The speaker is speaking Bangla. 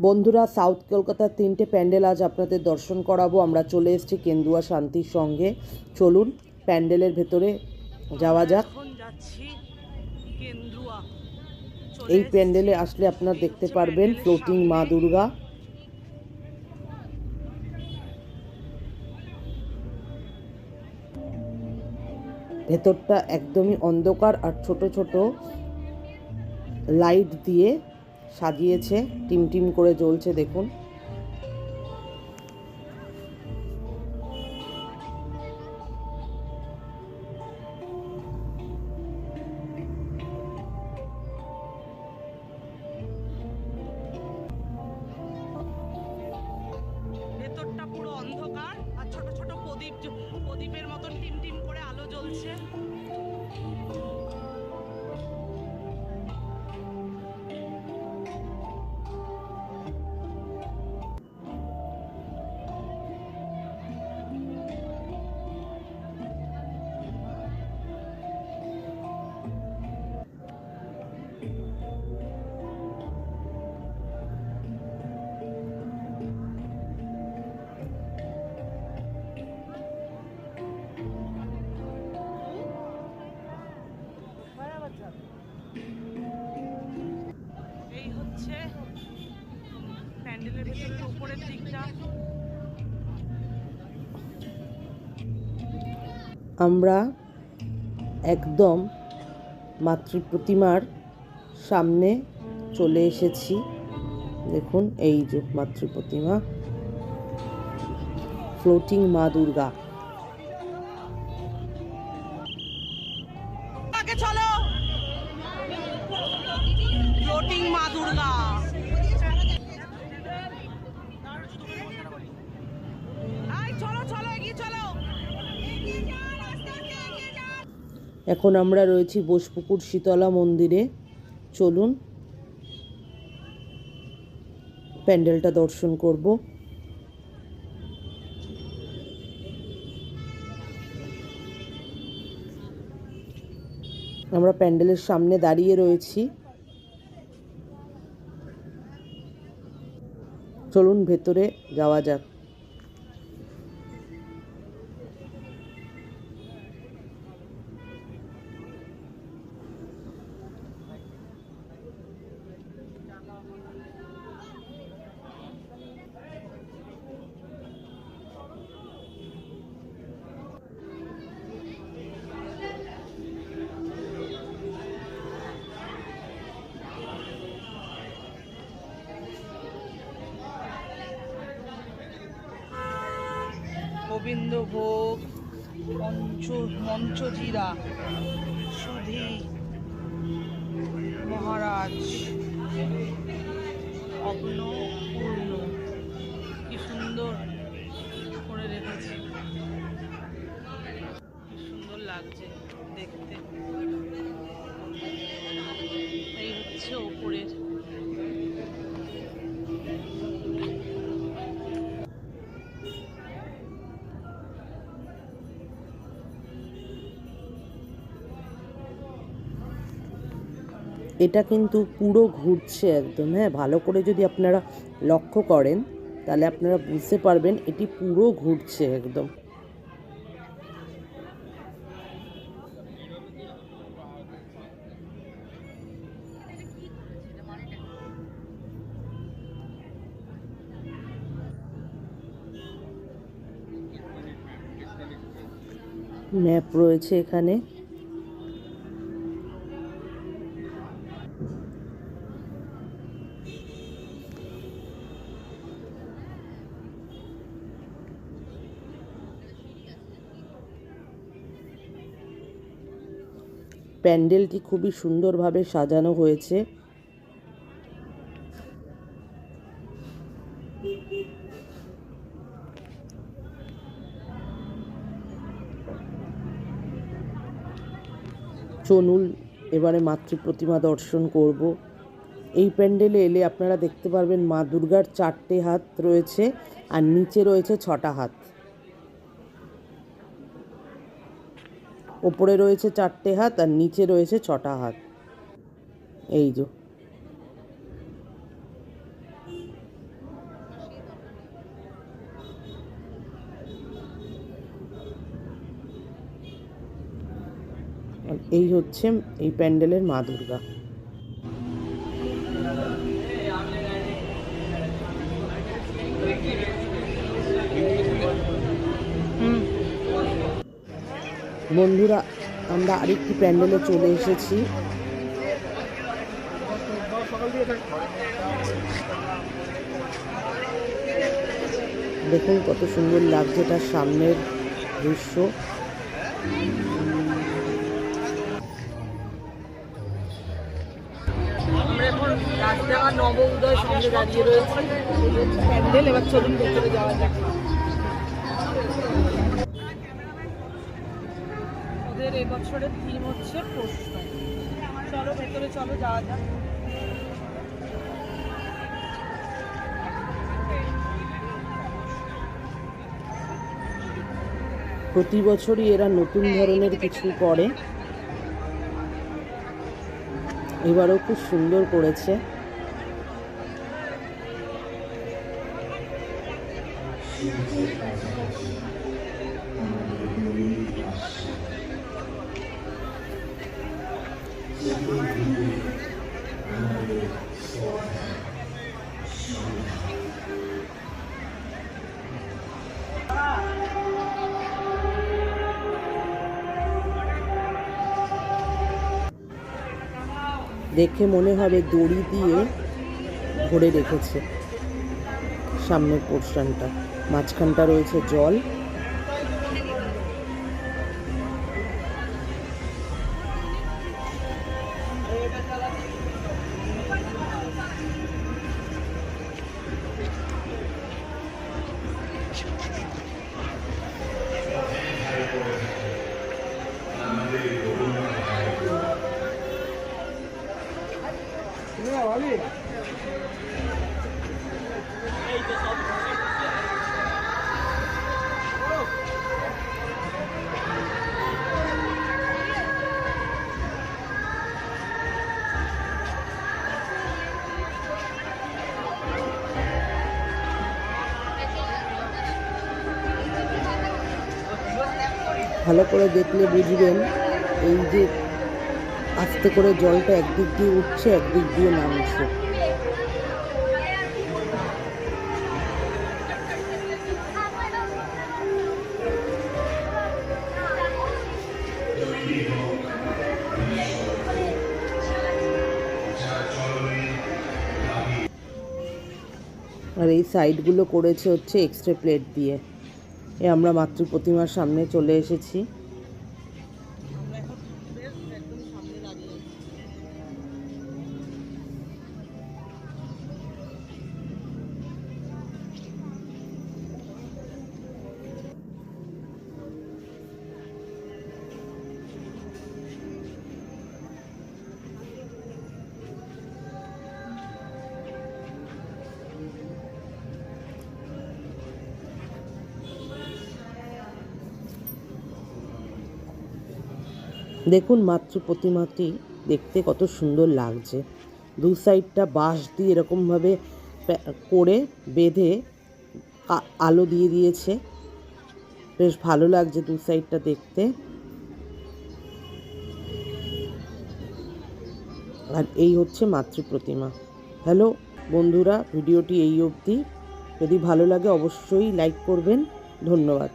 বন্ধুরা সাউথ কলকাতার তিনটে প্যান্ডেল আজ আপনাদের দর্শন করাবো। আমরা চলে এসেছি কেন্দুয়া শান্তির সঙ্গে। চলুন প্যান্ডেলের ভেতরে যাওয়া যাক। এই প্যান্ডেলে আসলে আপনারা দেখতে পারবেন ফ্লোটিং মা। দুর্গা। ভেতরটা একদমই অন্ধকার আর ছোট ছোট লাইট দিয়ে সাজিয়েছে, টিম টিম করে জ্বলছে, দেখুন। ভেতরটা পুরো অন্ধকার, আর ছোট ছোট প্রদীপ প্রদীপের মতন টিম টিম করে আলো জ্বলছে। হচ্ছে প্যান্ডেলের ভেতরের উপরের দিকটা। আমরা একদম মাতৃ প্রতিমার সামনে চলে এসেছি। দেখুন, এই যে মাতৃ প্রতিমা। ফ্লোটিং মা দুর্গা। এখন আমরা রয়েছি বোসপুকুর শীতলা মন্দিরে। চলুন, প্যান্ডেলটা দর্শন করব। আমরা প্যান্ডেলের সামনে দাঁড়িয়ে রয়েছি। চলুন, ভেতরে যাওয়া যাক। গোবিন্দভোগ মঞ্চ মঞ্চজিরা সুধি মহারাজ অগ্ন পূর্ণ। কি সুন্দর করে রেখেছে। সুন্দর লাগছে দেখতে। এটা কিন্তু পুরো ঘুরছে একদম হ্যাঁ? ভালো করে যদি আপনারা লক্ষ্য করেন, তাহলে আপনারা বুঝতে পারবেন এটি পুরো ঘুরছে একদম। ম্যাপ রয়েছে এখানে। প্যান্ডেলটি খুবই সুন্দরভাবে সাজানো হয়েছে। চনুল, এবারে মাতৃ প্রতিমা দর্শন করব। এই প্যান্ডেলে এলে আপনারা দেখতে পারবেন মা দুর্গার চারটে হাত রয়েছে আর নিচে রয়েছে ছটা হাত। ওপরে রয়েছে চারটে হাত আর নিচে রয়েছে ছটা হাত। এই যে। এই হচ্ছে এই প্যান্ডেলের মা দুর্গা। বন্ধুরা, আমরা আরেকটি প্যান্ডেলে চলে এসেছি। দেখুন কত সুন্দর লাগছে তার সামনের দৃশ্য। নব উদয় সঙ্গে দাঁড়িয়ে রয়েছি। প্যান্ডেল, এবার চলুন ভেতরে যাওয়া যাক। ওদের এবছরের থিম হচ্ছে প্রশ্ন চলো, ভেতরে চলো, যাওয়া যাক। প্রতি বছরই এরা নতুন ধরনের কিছু করে। এবারও খুব সুন্দর করেছে। দেখে মনে হবে দড়ি দিয়ে ধরে রেখেছে সামনের পোর্শনটা মাঝখানটা রয়েছে জল। ভালো করে দেখলে বুঝবেন এই যে আস্তে করে জলটা একদিক দিয়ে উঠছে, একদিক দিয়ে নামছে। আর এই সাইডগুলো করেছে হচ্ছে এক্সট্রা প্লেট দিয়ে। এ আমরা মাতৃ প্রতিমার সামনে চলে এসেছি। দেখুন মাতৃ প্রতিমাটি দেখতে কত সুন্দর লাগছে। দু সাইডটা বাঁশ দিয়ে এরকমভাবে করে বেঁধে আলো দিয়ে দিয়েছে। বেশ ভালো লাগছে দু সাইডটা দেখতে। আর এই হচ্ছে মাতৃ প্রতিমা। হ্যালো বন্ধুরা, ভিডিওটি এই অবধি। যদি ভালো লাগে অবশ্যই লাইক করবেন। ধন্যবাদ।